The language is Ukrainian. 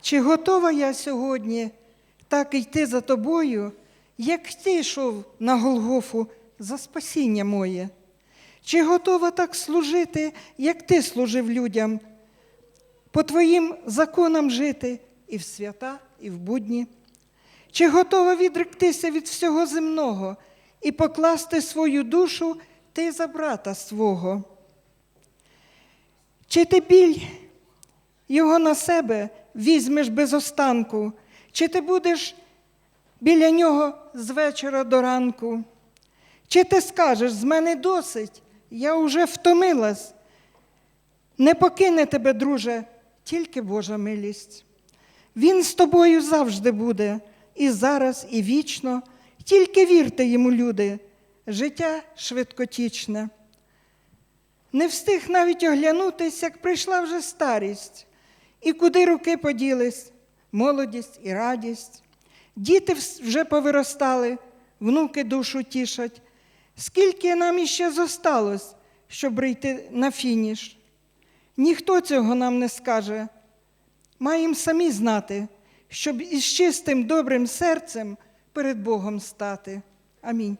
Чи готова я сьогодні так йти за тобою, як ти йшов на Голгофу за спасіння моє? Чи готова так служити, як ти служив людям, по твоїм законам жити і в свята, і в будні? Чи готова відректися від всього земного і покласти свою душу ти за брата свого? Чи ти біль його на себе візьмеш без останку, чи ти будеш біля нього з вечора до ранку? Чи ти скажеш, з мене досить, я уже втомилась? Не покине тебе, друже, тільки Божа милість. Він з тобою завжди буде, і зараз, і вічно. Тільки вірте йому, люди, життя швидкотічне. Не встиг навіть оглянутись, як прийшла вже старість, і куди руки поділись, молодість і радість. Діти вже повиростали, внуки душу тішать. Скільки нам іще зосталось, щоб прийти на фініш? Ніхто цього нам не скаже. Маємо самі знати, щоб із чистим добрим серцем перед Богом стати. Амінь.